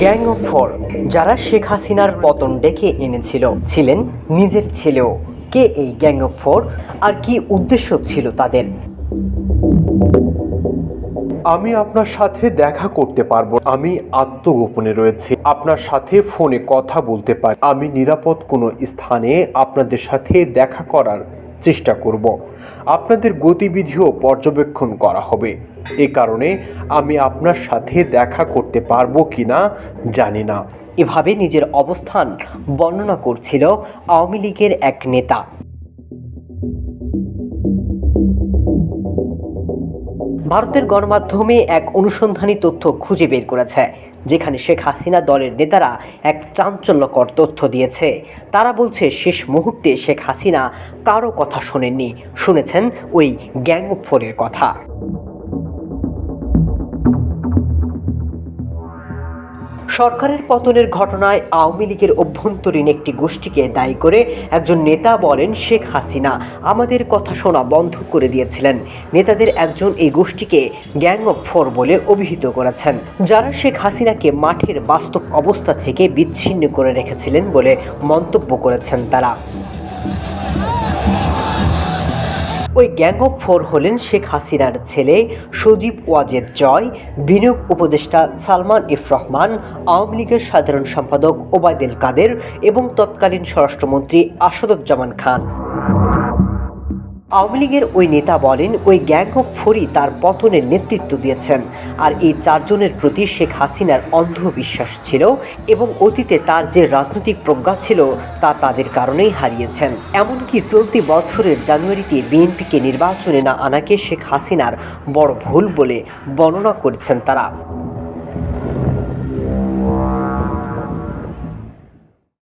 Gang of four, যারা শেখ হাসিনার পতন ডেকে এনেছিল, ছিলেন নিজের ছেলেও। কে এই গ্যাং অফ ফোর, আর কি উদ্দেশ্য ছিল তাদের? আমি আপনার সাথে দেখা করতে পারব। আমি আত্মগোপনে রয়েছি। আপনার সাথে ফোনে কথা বলতে পারি। আমি নিরাপদ কোনো স্থানে আপনাদের সাথে দেখা করার চেষ্টা করব। আপনাদের গতিবিধিও পর্যবেক্ষণ করা হবে। এ কারণে আমি আপনার সাথে দেখা করতে পারব কি না জানি না। এভাবে নিজের অবস্থান বর্ণনা করছিল আওয়ামী লীগের এক নেতা। ভারতের গণমাধ্যমে এক অনুসন্ধানী তথ্য খুঁজে বের করেছে, যেখানে শেখ হাসিনা দলের নেতারা এক চাঞ্চল্যকর তথ্য দিয়েছে। তারা বলছে, শেষ মুহূর্তে শেখ হাসিনা কারও কথা শোনেননি। শুনেছেন ওই গ্যাং ফোরের কথা। সরকারের পতনের ঘটনায় আওয়ামী লীগের অভ্যন্তরীণ একটি গোষ্ঠীকে দায়ী করে একজন নেতা বলেন শেখ হাসিনা। আমাদের কথা শোনা বন্ধ করে দিয়েছিলেন। নেতাদের একজন এই গোষ্ঠীকে গ্যাং অফ ফোর বলে অভিহিত করেছেন। যারা শেখ হাসিনাকে মাঠের বাস্তব অবস্থা থেকে বিচ্ছিন্ন করে রেখেছিলেন বলে মন্তব্য করেছেন তারা। ওই গ্যাং অফ ফোর হলেন শেখ হাসিনার ছেলে সজীব ওয়াজেদ জয়, বিনিয়োগ উপদেষ্টা সালমান ইফ রহমান, আওয়ামী লীগের সাধারণ সম্পাদক ওবায়দুল কাদের এবং তৎকালীন স্বরাষ্ট্রমন্ত্রী আসাদুজ্জামান খান। আওয়ামী লীগের ওই নেতা বলেন, ওই গ্যাং অফ ফোরই তার পতনের নেতৃত্ব দিয়েছেন। আর এই চারজনের প্রতি শেখ হাসিনার অন্ধ বিশ্বাস ছিল এবং অতীতে তার যে রাজনৈতিক প্রজ্ঞা ছিল, তা তাদের কারণেই হারিয়েছেন। এমনকি চলতি বছরের জানুয়ারিতে বিএনপিকে নির্বাচনে না আনাকে শেখ হাসিনার বড় ভুল বলে বর্ণনা করেছেন তারা।